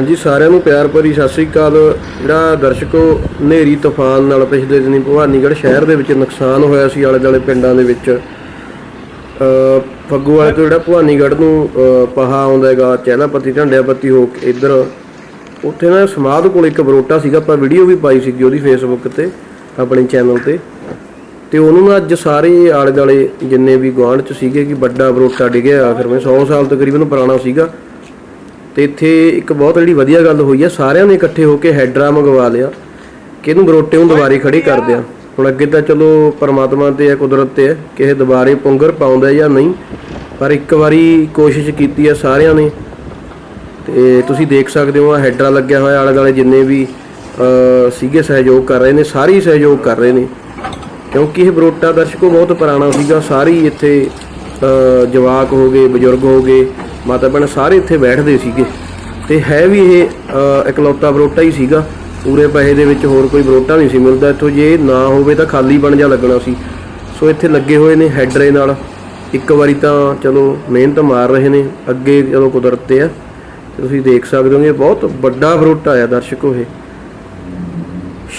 ਹਾਂਜੀ, ਸਾਰਿਆਂ ਨੂੰ ਪਿਆਰ ਭਰੀ ਸਤਿ ਸ੍ਰੀ ਅਕਾਲ। ਜਿਹੜਾ ਦਰਸ਼ਕੋ ਹਨੇਰੀ, ਤੂਫਾਨ ਨਾਲ ਪਿਛਲੇ ਦਿਨੀ ਭਵਾਨੀਗੜ੍ਹ ਸ਼ਹਿਰ ਦੇ ਵਿੱਚ ਨੁਕਸਾਨ ਹੋਇਆ ਸੀ ਆਲੇ ਦੁਆਲੇ ਪਿੰਡਾਂ ਦੇ ਵਿੱਚ। ਫੱਗੂ ਵਾਲੇ ਤੋਂ ਜਿਹੜਾ ਭਵਾਨੀਗੜ੍ਹ ਨੂੰ ਪਹਾ ਆਉਂਦਾ ਹੈਗਾ ਚਹਿਲਾਪੱਤੀ ਝੰਡਿਆਪੱਤੀ ਹੋ ਕੇ ਇੱਧਰ, ਉੱਥੇ ਨਾ ਸਮਾਧ ਕੋਲ ਇੱਕ ਬਰੋਟਾ ਸੀਗਾ, ਆਪਾਂ ਵੀਡੀਓ ਵੀ ਪਾਈ ਸੀਗੀ ਉਹਦੀ ਫੇਸਬੁੱਕ ਤੇ, ਆਪਣੇ ਚੈਨਲ ਤੇ। ਤੇ ਉਹਨੂੰ ਨਾ ਅੱਜ ਸਾਰੇ ਆਲੇ ਦੁਆਲੇ ਜਿੰਨੇ ਵੀ ਗੁਆਂਢ ਚ ਸੀਗੇ ਕਿ ਵੱਡਾ ਬਰੋਟਾ ਡਿੱਗਿਆ ਆਖਰ ਮੈਂ 100 ਸਾਲ ਤਕਰੀਬਨ ਪੁਰਾਣਾ ਸੀਗਾ। ਤੇ ਇੱਥੇ ਇੱਕ ਬਹੁਤ ਜਿਹੜੀ ਵਧੀਆ ਗੱਲ ਹੋਈ ਆ ਸਾਰਿਆਂ ਨੇ ਇਕੱਠੇ ਹੋ ਕੇ ਹੈਡਰਾ ਮੰਗਵਾ ਲਿਆ। ਕਿ ਇਹਨੂੰ ਬਰੋਟੇ ਨੂੰ ਦੁਬਾਰੇ ਖੜੀ ਕਰਦੇ ਆ। ਹੁਣ ਅੱਗੇ ਤਾਂ ਚਲੋ ਪਰਮਾਤਮਾ ਤੇ ਆ ਕੁਦਰਤ ਤੇ ਆ ਕਿ ਇਹ ਦੁਬਾਰੇ ਪੁੰਗਰ ਪਾਉਂਦਾ ਜਾਂ ਨਹੀਂ ਪਰ ਇੱਕ ਵਾਰੀ ਕੋਸ਼ਿਸ਼ ਕੀਤੀ ਆ ਸਾਰਿਆਂ ਨੇ। ਤੇ ਤੁਸੀਂ ਦੇਖ ਸਕਦੇ ਹੋ ਆ ਹੈਡਰਾ ਲੱਗਿਆ ਹੋਇਆ ਆਲੇ ਦੁਆਲੇ ਜਿੰਨੇ ਵੀ ਸੀਗੇ ਸਹਿਯੋਗ ਕਰ ਰਹੇ ਨੇ ਸਾਰੇ ਹੀ ਸਹਿਯੋਗ ਕਰ ਰਹੇ ਨੇ। ਕਿਉਂਕਿ ਇਹ ਬਰੋਟਾ ਦਰਸ਼ਕੋ ਬਹੁਤ ਪੁਰਾਣਾ ਸੀਗਾ ਸਾਰੇ ਹੀ ਇੱਥੇ ਜਵਾਕ ਹੋ ਗਏ ਬਜ਼ੁਰਗ ਹੋ ਗਏ ਮਾਤਾ ਭੈਣ ਸਾਰੇ ਇੱਥੇ ਬੈਠਦੇ ਸੀਗੇ। ਤੇ ਹੈ ਵੀ ਇਹ ਇਕਲੌਤਾ ਬਰੋਟਾ ਹੀ ਸੀਗਾ। ਪੂਰੇ ਪੈਸੇ ਦੇ ਵਿੱਚ ਹੋਰ ਕੋਈ ਬਰੋਟਾ ਨਹੀਂ ਸੀ ਮਿਲਦਾ। ਇੱਥੋਂ ਜੇ ਨਾ ਹੋਵੇ ਤਾਂ ਖਾਲੀ ਬਣ ਜਾ ਲੱਗਣਾ ਸੀ। ਸੋ ਇੱਥੇ ਲੱਗੇ ਹੋਏ ਨੇ ਹੈਡਰੇ ਨਾਲ। ਇੱਕ ਵਾਰੀ ਤਾਂ ਚਲੋ ਮਿਹਨਤ ਮਾਰ ਰਹੇ ਨੇ। ਅੱਗੇ ਚਲੋ ਕੁਦਰਤ ਤੇ ਆ। ਤੁਸੀਂ ਦੇਖ ਸਕਦੇ ਹੋ ਇਹ ਬਹੁਤ ਵੱਡਾ ਬਰੋਟਾ ਆ ਦਰਸ਼ਕੋ ਇਹ।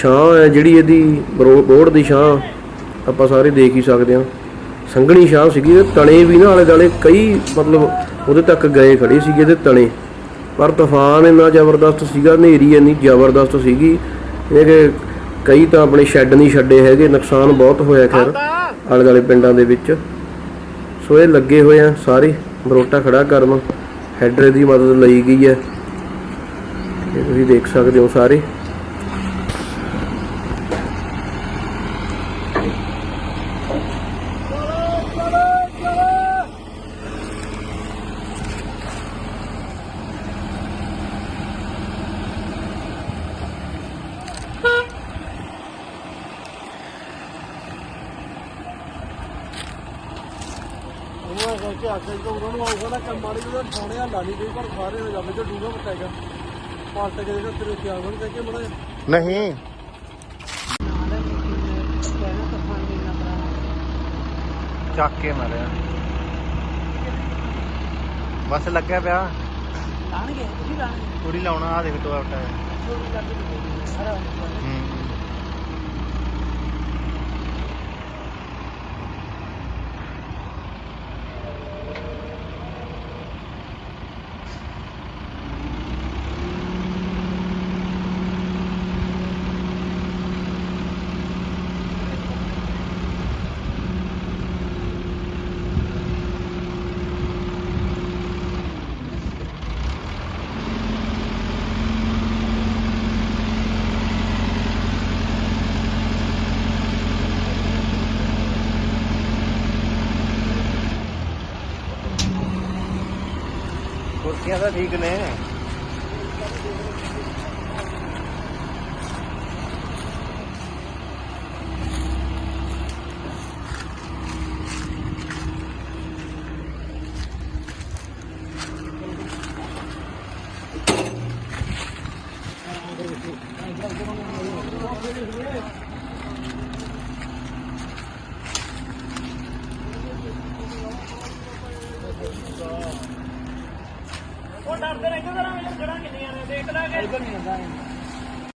ਛਾਂ ਹੈ ਜਿਹੜੀ ਇਹਦੀ, ਬਰੋ- ਬੋਰਡ ਦੀ ਛਾਂ। ਆਪਾਂ ਸਾਰੇ ਦੇਖ ਹੀ ਸਕਦੇ ਹਾਂ। ਸੰਘਣੀ ਛਾਂ ਸੀਗੀ। ਤੇ ਤਣੇ ਵੀ ਨਾ ਆਲੇ ਦਾਲੇ ਕਈ ਮਤਲਬ ਉਹਦੇ ਤੱਕ ਗਏ ਖੜੇ ਸੀਗੇ ਤੇ ਤਣੇ ਪਰ ਤੂਫਾਨ ਇੰਨਾ ਜ਼ਬਰਦਸਤ ਸੀਗਾ ਹਨੇਰੀ ਇੰਨੀ ਜ਼ਬਰਦਸਤ ਸੀਗੀ ਇਹ ਕਿ ਕਈ ਤਾਂ ਆਪਣੇ ਸ਼ੈੱਡ ਨਹੀਂ ਛੱਡੇ ਹੈਗੇ ਨੁਕਸਾਨ ਬਹੁਤ ਹੋਇਆ ਖੈਰ ਆਲੇ ਦਾਲੇ ਪਿੰਡਾਂ ਦੇ ਵਿੱਚ। ਸੋ ਇਹ ਲੱਗੇ ਹੋਏ ਆ ਸਾਰੇ ਬਰੋਟਾ ਖੜਾ ਕਰਨ ਹੈਡਰ ਦੀ ਮਦਦ ਲਈ ਗਈ ਹੈ। ਇਹ ਤੁਸੀਂ ਦੇਖ ਸਕਦੇ ਹੋ ਸਾਰੇ। ਉਹਨਾਂ ਕਰਕੇ ਆਖਿਆ ਕਿ ਉਹਨਾਂ ਨੂੰ ਆਊਗਾ ਨਾ ਕੰਮ ਮਾੜੀ ਜਿਹੀ ਥਾਣੇ ਆ ਲਾਣੀ ਦੇ ਪਰ ਸਾਰੇ ਹੋ ਜਾਵੇ ਤੇ ਡੂਗਾ ਮਟਾਏਗਾ ਪਾਲਟ ਕੇ ਜਿਹੜਾ ਤੇਰੇ ਤਿਆਰ ਬਣ ਕੇ ਮੜਾ ਨਹੀਂ। ਚੱਕ ਕੇ ਮਾਰਿਆ। ਬਸ ਲੱਗਿਆ ਪਿਆ। ਲਾਣਗੇ ਤੁਸੀਂ ਲਾਣਗੇ। ਪੂਰੀ ਲਾਉਣਾ ਆ ਦੇਖ ਤੋ ਆਟਾ। ਹੂੰ। ਕੁਰਸੀਆਂ ਤਾਂ ਠੀਕ ਨੇ। ਉਹ ਡਰਦੇ ਰਹਿੰਦੇ ਜਰਾ ਜੜਾ ਕਿੰਨੀਆਂ ਨੇ ਦੇਖ ਲਾਂਗੇ